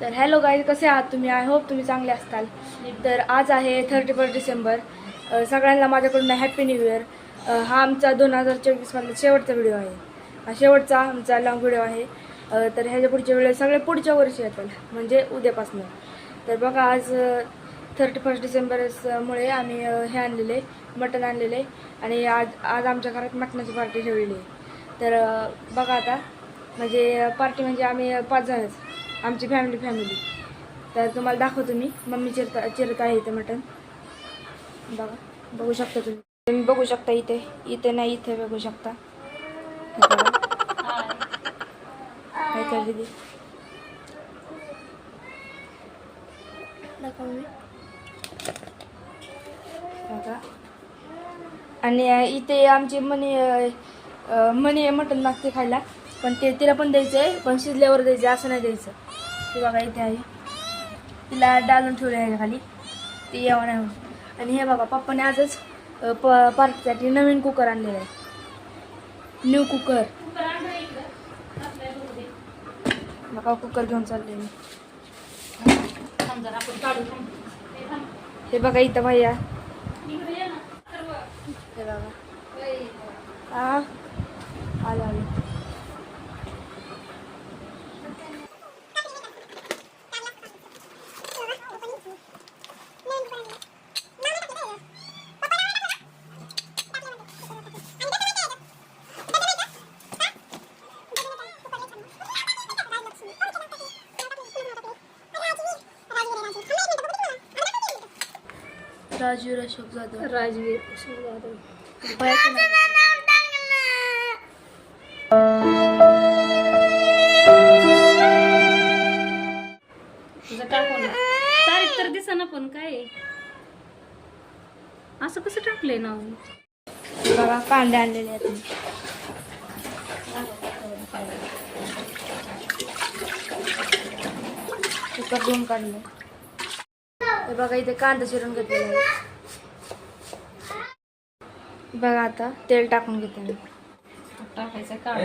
तर hello guys कसे आहात तुम्ही? आय होप तुम्ही चांगले असताल. तर आज आहे थर्टी फर्स्ट डिसेंबर सगळ्यांना माझ्याकडून हॅप्पी न्यू इयर हा आमचा दोन हजार चोवीसमधला शेवटचा व्हिडिओ आहे. हा शेवटचा आमचा लॉंग व्हिडिओ आहे. तर ह्याच्या पुढच्या वेळेस सगळे पुढच्या वर्षी येतात म्हणजे उद्यापासून. तर बघा आज थर्टी फर्स्ट डिसेंबरमुळे आम्ही हे आणलेले मटण आणलेले आणि आज आज आमच्या घरात मटणाची पार्टी ठेवलेली आहे. तर बघा आता म्हणजे पार्टी म्हणजे आम्ही पाच जणच. आमची फॅमिली फॅमिली तर तुम्हाला दाखवतो मी. मम्मी चिरता चिरत आहे इथे मटण. बघा बघू शकता तुम्ही. तुम्ही बघू शकता इथे. इथे नाही इथे बघू शकता. काय करते ती? आणि इथे आमची मनी अ, मनी मटण मागते खायला. पण ते तिला पण द्यायचं आहे पण शिजल्यावर द्यायचं आहे, असं नाही द्यायचं. हे बघा इथे आहे. तिला डालून ठेवले आहे खाली. ते यावं नाही आणि हे बघा पप्पाने आजच प पार्टीसाठी नवीन कुकर आणलेला आहे. न्यू कुकर बघा कुकर घेऊन चालले मी. हे बघा इथं भैया. हे बघा हा आलं आलं राजीव अशोक जाधव. राजवीर अशोक जाधव. भैयाचं नाव. तुझं टाकू ना तारीख तर दिसा पण काय? असं कसं टाकलंय नाव? बघा कांदे आणलेले आहेत. धुवून काढले हे बघा इथे कांदा चिरून घेतलेला आहे. बघा आता तेल टाकून घेते मी. टाकायचं काढ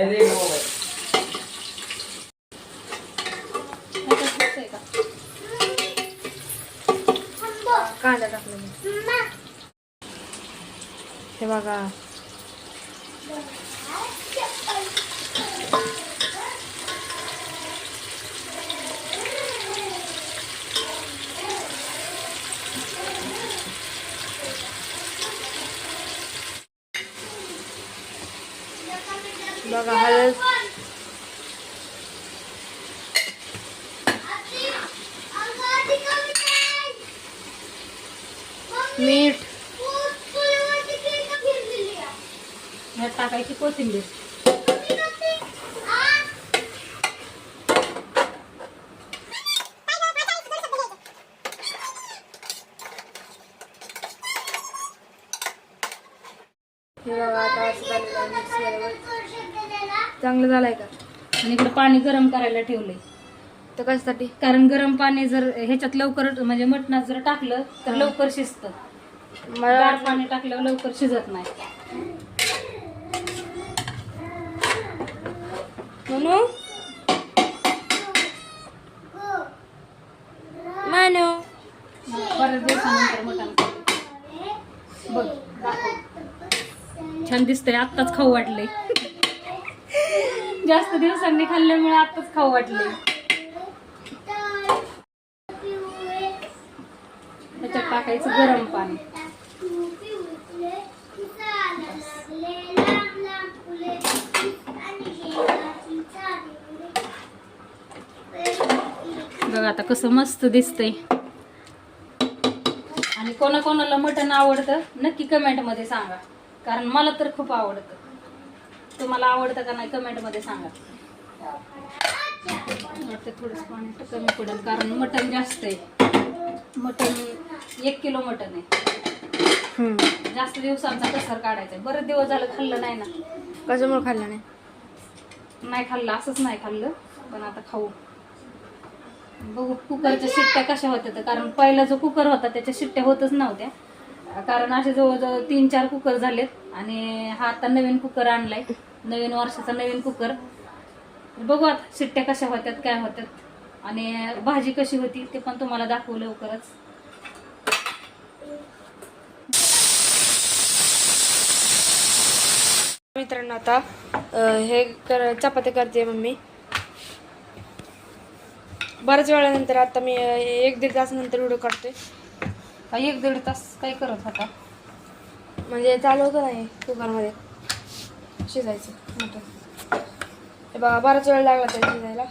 कांदा टाकला मी हे बघा. बघा हळद. मीठ. टाकायची कोथिंबीर हे बघा आता असं झालेलं आहे mix झाल्यावर. चांगलं झालंय का? आणि इकडे पाणी गरम करायला ठेवलंय. तर कशासाठी? कारण गरम पाणी जर ह्याच्यात लवकर म्हणजे मटणात जर टाकलं तर लवकर शिजतं. मला पाणी टाकल्यावर लवकर शिजत नाही. म्हणू मानू? बऱ्याच दिवसानंतर मटण बघ. छान दिसतंय आत्ताच खाऊ वाटलंय. जास्त दिवसांनी खाल्ल्यामुळे आत्ताच खाऊ वाटले. त्याच्यात टाकायचं गरम पाणी. बघा आता कसं मस्त दिसतंय. आणि कोणाकोणाला मटण आवडतं नक्की कमेंटमध्ये सांगा. कारण मला तर खूप आवडतं. तुम्हाला आवडतं का नाही कमेंटमध्ये सांगा. वाटतं थोडंसं पाणी कमी पडेल कारण मटण जास्त आहे. मटण एक किलो मटण आहे. जास्त दिवसांचा कसर काढायचा आहे. बरेच दिवस झालं खाल्लं नाही ना. कशामुळे खाल्लं नाही? नाही खाल्लं असंच नाही खाल्लं पण आता खाऊ. बघू कुकरच्या शिट्ट्या कशा होत्या तर कारण पहिला जो कुकर होता त्याच्या शिट्ट्या होतच नव्हत्या. कारण असे जवळजवळ तीन चार कुकर झालेत आणि हा आता नवीन कुकर आणलाय. नवीन वर्षाचा नवीन कुकर. बघू आता शिट्ट्या कशा होत्यात काय होत्यात. आणि भाजी कशी होती ते पण तुम्हाला दाखवू लवकरच. मित्रांनो आता हे कर चपाती करते मम्मी. बऱ्याच वेळानंतर आता मी एक दीड तासानंतर व्हिडिओ काढतोय का एक दीड तास काय करत होता? म्हणजे चालू होतं नाही कुकरमध्ये. शिजायचं. मटण हे बघा बराच वेळ लागला त्याला शिजायला.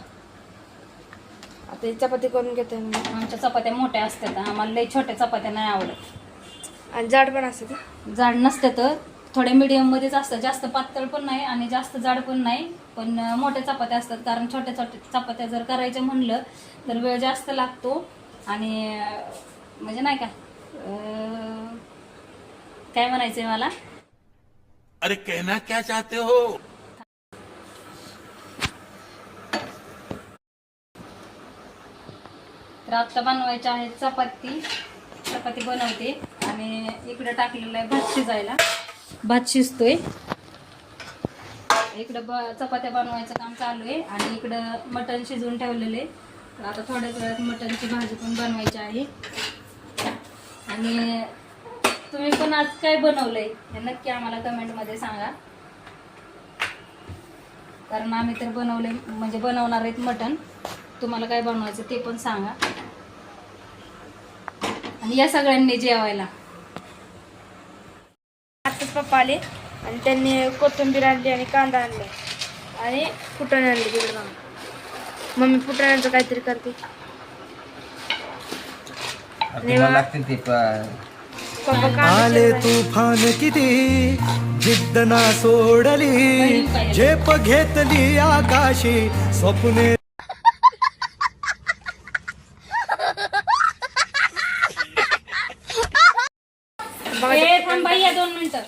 आता ही चपाती करून घेते मी. आमच्या चपात्या मोठ्या असतात. आम्हाला लई छोट्या चपात्या नाही आवडत. आणि जाड पण असते ती जाड नसते तर. थोड्या medium मध्येच असतात जास्त पातळ पण नाही आणि जास्त जाड पण नाही. पण अं, मोठ्या चपात्या असतात. कारण छोट्या छोट्या चपात्या जर करायच्या म्हणलं तर वेळ जास्त लागतो. आणि अं, म्हणजे नाही का अं, काय म्हणायचंय मला? अरे कहना क्या चाहते हो? तर आत्ता बनवायच्या आहेत चपाती चपाती बनवते आणि इकडं टाकलेलं आहे भात शिजायला. भात शिजतोय. इकडं ब चपात्या बनवायचं काम चालू आहे आणि इकडं मटण शिजवून ठेवलेले तर आता थोड्याच वेळात मटणची भाजी पण बनवायची आहे. आणि तुम्ही पण आज काय बनवलंय हे नक्की आम्हाला कमेंटमध्ये सांगा. कारण आम्ही तर बनवले म्हणजे बनवणार आहेत मटण. तुम्हाला काय बनवायचं ते पण सांगा. आणि या सगळ्यांनी जेवायला. आत्ताच पप्पा आले आणि त्यांनी कोथिंबीर आणली आणि कांदा आणले. आणि फुटाणे आणले तिकडे जाऊन. मम्मी फुटाण्यांचं काहीतरी करते. लागतील ते आले. तुफान किती जिद्द ना सोडली झेप घेतली आकाशी स्वप्ने दोन मिनिटं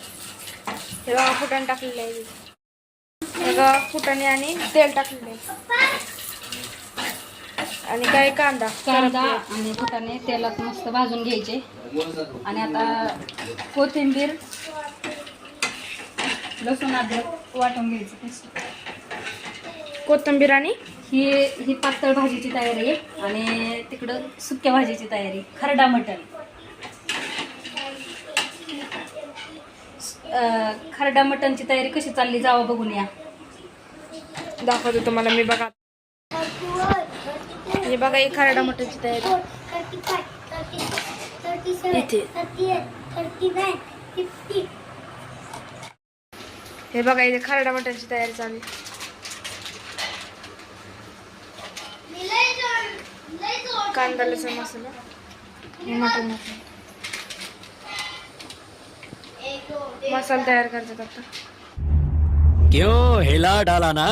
हे बघा फुटाणे टाकलेले आहे हे बघा फुटाणे आणि तेल टाकलेले आहे. आणि काय कांदा? कांदा आणि फुटाणे तेलात मस्त भाजून घ्यायचे. आणि आता कोथिंबीर लसूण अद्रक वाटून घ्यायचं पेस्ट कोथिंबीर आणि? ही ही पातळ भाजीची तयारी आहे. आणि तिकडं सुक्या भाजीची तयारी खरडा मटण. खरडा मटणची तयारी कशी चालली जावं बघून या. दाखवते तुम्हाला मी बघा. हे बघा एक खरडा मटणची तयारी. हे बघा इथे खरडा मटणची तयारी चालू कांदा लसूण मसाला. मटण मसाला मसाला तयार करतात आता. क्यों हिला डाला ना.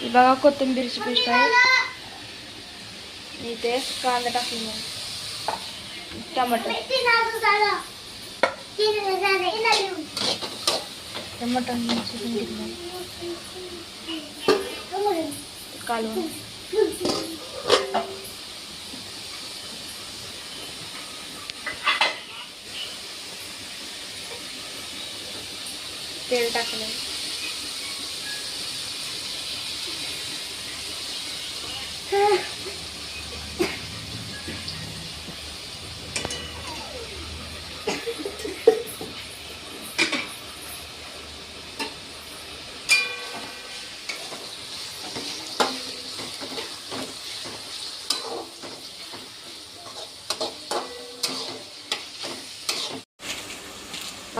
ही बघा कोथिंबीरची पेस्ट आहे इथे कांदा टाकली आहे टमाटर टमाटर कालवण तेल टाकलं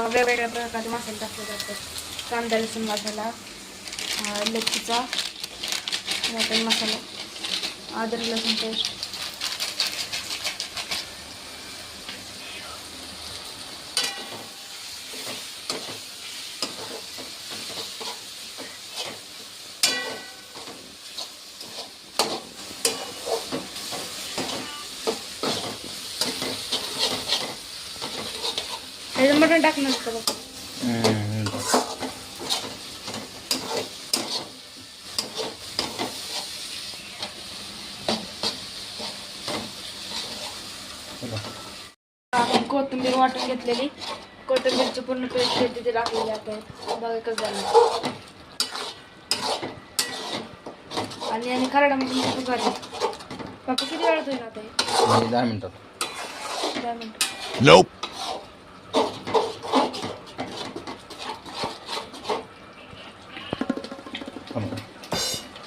वेगवेगळ्या प्रकारचे मसाले टाकले जातात. कांदा लसूण मसाला अं, लच्छीचा मसाला. आदर लसूण पेस्ट. त्याचं मटण टाकणार का बघ हम्म. आपण कोथिंबीर वाटून घेतलेली. कोथिंबीरची पूर्ण पेस्ट तिथे टाकलेली आता बघा एकच झालं. आणि आणि खरडा म्हणजे भारी बापा किती वेळात होईल आता दहा मिनिटात. दहा मिनिटं.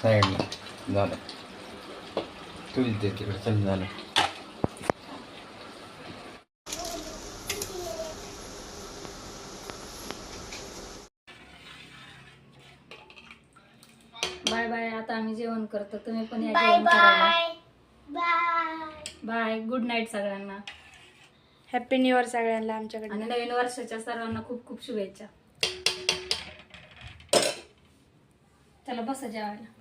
साईडला झालं ते तिकडे चल झालं बाय बाय आता आम्ही जेवण करतो. तुम्ही पण या जेवण करायला. बाय गुड नाईट सगळ्यांना. हॅपी न्यू इयर सगळ्यांना आमच्याकडे आणि नवीन वर्षाच्या सर्वांना खूप खूप शुभेच्छा. चला बसा जेवायला.